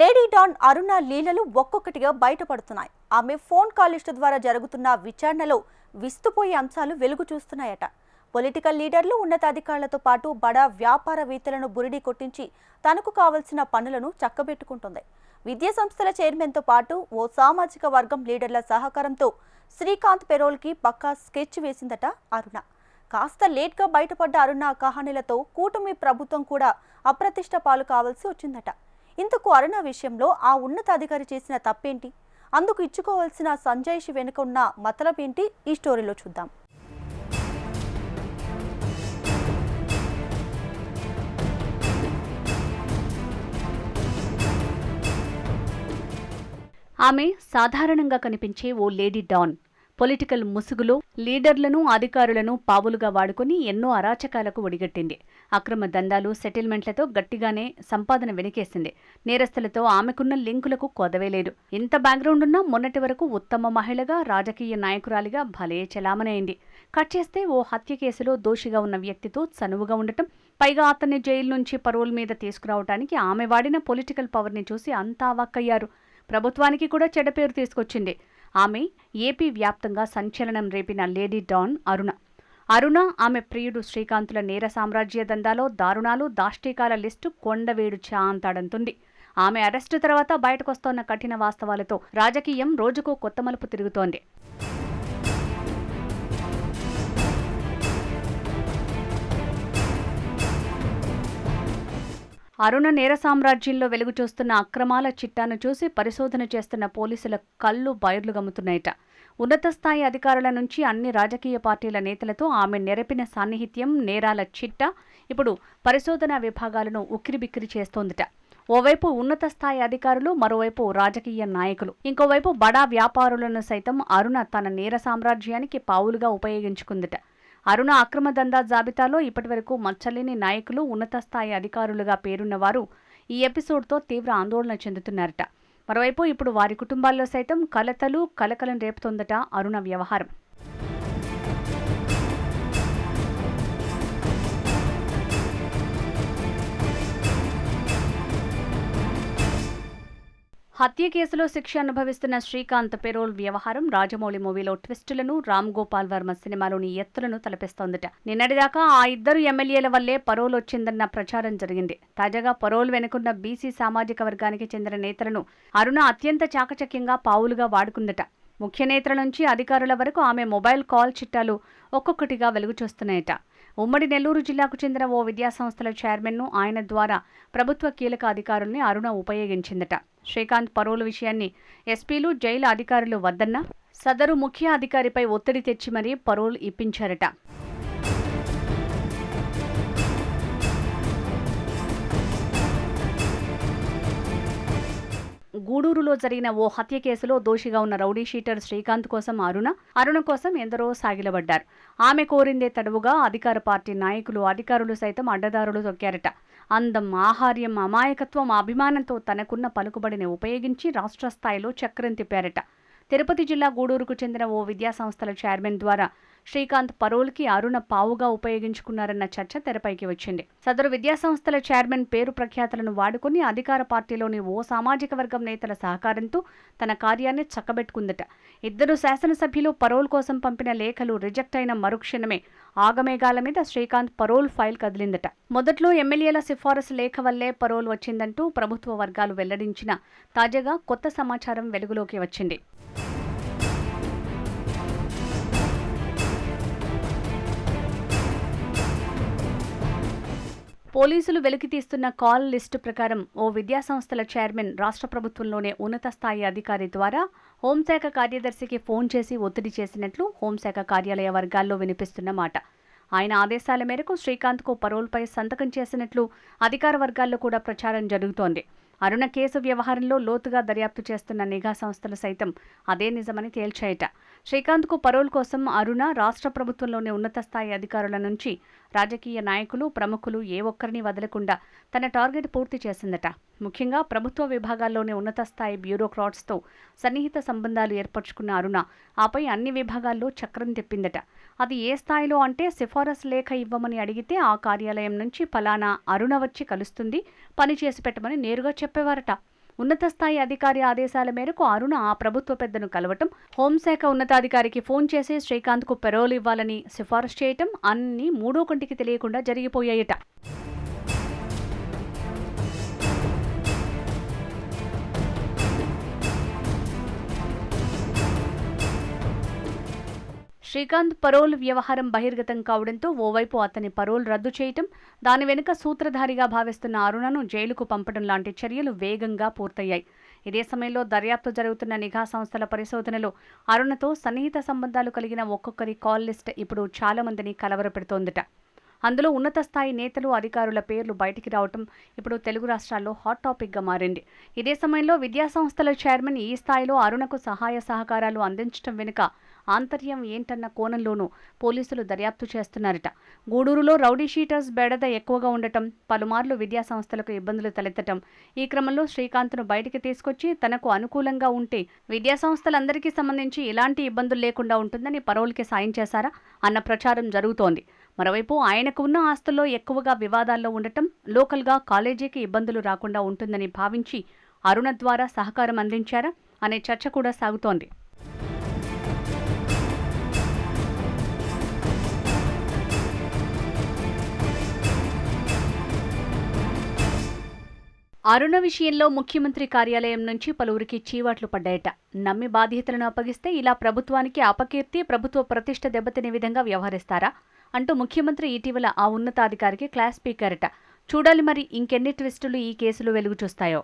Lady don అరుణ లీలలు ఒక్కొక్కటిగా బయటపడుతున్నాయి. ఆమె ఫోన్ కాలిస్ట్ ద్వారా జరుగుతున్న విచారణలో విస్తుపోయే అంశాలు వెలుగు చూస్తున్నాయట. పొలిటికల్ లీడర్లు ఉన్నతాధికారులతో పాటు బడా వ్యాపారవేత్తలను బురిడి కొట్టించి తనకు కావలసిన పనులను చక్కబెట్టుకుంటుంది. విద్యా సంస్థల చైర్మన్తో పాటు ఓ సామాజిక వర్గం లీడర్ల సహకారంతో శ్రీకాంత్ పెరోల్కి పక్కా స్కెచ్ వేసిందట అరుణ. కాస్త లేట్గా బయటపడ్డ అరుణ కహానీలతో కూటమి ప్రభుత్వం కూడా అప్రతిష్ట పాలు కావాల్సి వచ్చిందట. ఇంతకు అరుణ విషయంలో ఆ ఉన్నతాధికారి చేసిన తప్పేంటి? అందుకు ఇచ్చుకోవాల్సిన సంజయ్షి వెనుక ఉన్న మతలబేంటి ఈ స్టోరీలో చూద్దాం. ఆమె సాధారణంగా కనిపించే ఓ లేడీ డాన్. పొలిటికల్ ముసుగులో లీడర్లను అధికారులను పావులుగా వాడుకుని ఎన్నో అరాచకాలకు ఒడిగట్టింది. అక్రమ దందాలు సెటిల్మెంట్లతో గట్టిగానే సంపాదన వెనకేసింది. నేరస్తులతో ఆమెకున్న లింకులకు కొదవేలేదు ఇంత బ్యాక్గ్రౌండ్ ఉన్నా మొన్నటి వరకు ఉత్తమ మహిళగా రాజకీయ నాయకురాలిగా భలే చలామణైంది. కట్ చేస్తే ఓ హత్య కేసులో దోషిగా ఉన్న వ్యక్తితో చనువుగా ఉండటం పైగా అతన్ని జైలు నుంచి పరోల్ మీద తీసుకురావడానికి ఆమె వాడిన పొలిటికల్ పవర్ని చూసి అంతా అవాక్కయ్యారు ప్రభుత్వానికి కూడా చెడ్డ పేరు తీసుకొచ్చింది. ఆమె ఏపీ వ్యాప్తంగా సంచలనం రేపిన లేడీ డాన్ అరుణ. అరుణ ఆమె ప్రియుడు శ్రీకాంతుల నేర సామ్రాజ్య దందాలో దారుణాలు దాష్టీకాల లిస్టు కొండవేడు చాంతాడంతుంది. ఆమె అరెస్టు తర్వాత బయటకొస్తోన్న కఠిన వాస్తవాలతో రాజకీయం రోజుకో కొత్త మలుపు తిరుగుతోంది. అరుణ నేర సామ్రాజ్యంలో వెలుగు చూస్తున్న అక్రమాల చిట్టాను చూసి పరిశోధన చేస్తున్న పోలీసుల కళ్ళు బయర్లు గమ్ముతున్నాయట. ఉన్నత స్థాయి అధికారుల నుంచి అన్ని రాజకీయ పార్టీల నేతలతో ఆమె నెరపిన సాన్నిహిత్యం నేరాల చిట్ట ఇప్పుడు పరిశోధనా విభాగాలను ఉక్కిరిబిక్కిరి చేస్తోందిట. ఓవైపు ఉన్నత స్థాయి అధికారులు మరోవైపు రాజకీయ నాయకులు. ఇంకోవైపు బడా వ్యాపారులను సైతం అరుణ తన నేర సామ్రాజ్యానికి పావులుగా ఉపయోగించుకుందిట. అరుణ అక్రమ దందా జాబితాలో ఇప్పటివరకు మచ్చలేని నాయకులు ఉన్నత స్థాయి అధికారులుగా పేరున్నవారు ఈ ఎపిసోడ్తో తీవ్ర ఆందోళన చెందుతున్నారట. మరోవైపు ఇప్పుడు వారి కుటుంబాల్లో సైతం కలతలు కలకలం రేపుతోందట అరుణ వ్యవహారం. హత్య కేసులో శిక్ష అనుభవిస్తున్న శ్రీకాంత్ పెరోల్ వ్యవహారం రాజమౌళి మూవీలో ట్విస్టులను రామ్ గోపాల్ వర్మ సినిమాలోని ఎత్తులను తలపిస్తోందట. నిన్నటిదాకా ఆ ఇద్దరు ఎమ్మెల్యేల వల్లే పరోల్ వచ్చిందన్న ప్రచారం జరిగింది. తాజాగా పరోల్ వెనుకున్న బీసీ సామాజిక వర్గానికి చెందిన నేతలను అరుణ అత్యంత చాకచక్యంగా పావులుగా వాడుకుందట. ముఖ్య నేతల నుంచి అధికారుల వరకు ఆమె మొబైల్ కాల్ చిట్టాలు ఒక్కొక్కటిగా వెలుగుచూస్తున్నాయట. ఉమ్మడి నెల్లూరు జిల్లాకు చెందిన ఓ విద్యాసంస్థల చైర్మన్ను ఆయన ద్వారా ప్రభుత్వ కీలక అధికారుల్ని అరుణ ఉపయోగించిందట. శ్రీకాంత్ పరోలు విషయాన్ని ఎస్పీలు జైలు అధికారులు వద్దన్నా సదరు ముఖ్య అధికారిపై ఒత్తిడి తెచ్చి మరీ పరోలు ఇప్పించారట. గూడూరులో జరిగిన ఓ హత్య కేసులో దోషిగా ఉన్న రౌడీ షీటర్ శ్రీకాంత్ కోసం అరుణ అరుణ కోసం ఎందరో సాగిలబడ్డారు. ఆమె కోరిందే తడవుగా అధికార పార్టీ నాయకులు అధికారులు సైతం అడ్డదారులు తొక్కారట. అందం ఆహార్యం అమాయకత్వం అభిమానంతో తనకున్న పలుకుబడిని ఉపయోగించి రాష్ట్ర స్థాయిలో చక్రం తిప్పారట. తిరుపతి జిల్లా గూడూరుకు చెందిన ఓ విద్యాసంస్థల చైర్మన్ ద్వారా శ్రీకాంత్ పరోల్కి అరుణ పావుగా ఉపయోగించుకున్నారన్న చర్చ తెరపైకి వచ్చింది. సదరు విద్యాసంస్థల చైర్మన్ పేరు ప్రఖ్యాతలను వాడుకుని అధికార పార్టీలోని ఓ సామాజిక వర్గం నేతల సహకారంతో తన కార్యాన్ని చక్కబెట్టుకుందట. ఇద్దరు శాసనసభ్యులు పరోల్ కోసం పంపిన లేఖలు రిజెక్ట్ అయిన మరుక్షణమే ఆగమేఘాల మీద శ్రీకాంత్ పరోల్ ఫైల్ కదిలిందట. మొదట్లో ఎమ్మెల్యేల సిఫారసు లేఖ వల్లే పరోల్ వచ్చిందంటూ ప్రభుత్వ వర్గాలు వెల్లడించిన తాజాగా కొత్త సమాచారం వెలుగులోకి వచ్చింది. పోలీసులు వెలికితీస్తున్న కాల్ లిస్టు ప్రకారం ఓ విద్యాసంస్థల చైర్మన్ రాష్ట్ర ప్రభుత్వంలోనే ఉన్నత స్థాయి అధికారి ద్వారా హోంశాఖ కార్యదర్శికి ఫోన్ చేసి ఒత్తిడి చేసినట్లు హోంశాఖ కార్యాలయ వర్గాల్లో వినిపిస్తున్న మాట. ఆయన ఆదేశాల మేరకు శ్రీకాంత్కు పరోల్పై సంతకం చేసినట్లు అధికార వర్గాల్లో కూడా ప్రచారం జరుగుతోంది. అరుణ కేసు వ్యవహారంలో లోతుగా దర్యాప్తు చేస్తున్న నిఘా సంస్థలు సైతం అదే నిజమని తేల్చాయట. శ్రీకాంత్కు పరోల్ కోసం అరుణ రాష్ట్ర ప్రభుత్వంలోని ఉన్నత స్థాయి అధికారుల నుంచి రాజకీయ నాయకులు ప్రముఖులు ఏ ఒక్కరిని వదలకుండా తన టార్గెట్ పూర్తి చేసిందట. ముఖ్యంగా ప్రభుత్వ విభాగాల్లోని ఉన్నత స్థాయి బ్యూరోక్రాట్స్తో సన్నిహిత సంబంధాలు ఏర్పరచుకున్న అరుణ ఆపై అన్ని విభాగాల్లో చక్రం తెప్పిందట. అది ఏ స్థాయిలో అంటే సిఫారసు లేఖ ఇవ్వమని అడిగితే ఆ కార్యాలయం నుంచి ఫలానా అరుణ వచ్చి కలుస్తుంది పని చేసి పెట్టమని నేరుగా చెప్పేవారట. ఉన్నత స్థాయి అధికారి ఆదేశాల మేరకు అరుణ ఆ ప్రభుత్వ పెద్దను కలవటం హోంశాఖ ఉన్నతాధికారికి ఫోన్ చేసి శ్రీకాంత్కు పెరోల్ ఇవ్వాలని సిఫారసు చేయటం అన్ని మూడో కంటికి తెలియకుండా జరిగిపోయాయట. శ్రీకాంత్ పరోల్ వ్యవహారం బహిర్గతం కావడంతో ఓవైపు అతని పరోల్ రద్దు చేయటం దాని వెనుక సూత్రధారిగా భావిస్తున్న అరుణను జైలుకు పంపడం లాంటి చర్యలు వేగంగా పూర్తయ్యాయి. ఇదే సమయంలో దర్యాప్తు జరుగుతున్న నిఘా సంస్థల పరిశోధనలో అరుణతో సన్నిహిత సంబంధాలు కలిగిన ఒక్కొక్కరి కాల్ లిస్ట్ ఇప్పుడు చాలా మందిని కలవరపెడుతోందట. అందులో ఉన్నత స్థాయి నేతలు అధికారుల పేర్లు బయటికి రావటం ఇప్పుడు తెలుగు రాష్ట్రాల్లో హాట్ టాపిక్గా మారింది. ఇదే సమయంలో విద్యాసంస్థల చైర్మన్ ఈ స్థాయిలో అరుణకు సహాయ సహకారాలు అందించడం వెనుక ఆంతర్యం ఏంటన్న కోణంలోనూ పోలీసులు దర్యాప్తు చేస్తున్నారట. గూడూరులో రౌడీ షీటర్స్ బెడద ఎక్కువగా ఉండటం పలుమార్లు విద్యాసంస్థలకు ఇబ్బందులు తలెత్తటం ఈ క్రమంలో శ్రీకాంత్ను బయటికి తీసుకొచ్చి తనకు అనుకూలంగా ఉంటే విద్యాసంస్థలందరికీ సంబంధించి ఎలాంటి ఇబ్బందులు లేకుండా ఉంటుందని పరోల్కి సాయం చేశారా అన్న ప్రచారం జరుగుతోంది. మరోవైపు ఆయనకు ఉన్న ఆస్తుల్లో ఎక్కువగా వివాదాల్లో ఉండటం లోకల్గా కాలేజీకి ఇబ్బందులు రాకుండా ఉంటుందని భావించి అరుణ ద్వారా సహకారం అందించారా అనే చర్చ కూడా సాగుతోంది. అరుణ విషయంలో ముఖ్యమంత్రి కార్యాలయం నుంచి పలువురికి చీవాట్లు పడ్డాయట. నమ్మి బాధ్యతలను అప్పగిస్తే ఇలా ప్రభుత్వానికి అపకీర్తి ప్రభుత్వ ప్రతిష్ట దెబ్బతినే విధంగా వ్యవహరిస్తారా? అంటూ ముఖ్యమంత్రి ఇటీవల ఆ ఉన్నతాధికారికి క్లాస్ పీకారట చూడాలి మరి ఇంకెన్ని ట్విస్టులు ఈ కేసులో వెలుగు చూస్తాయో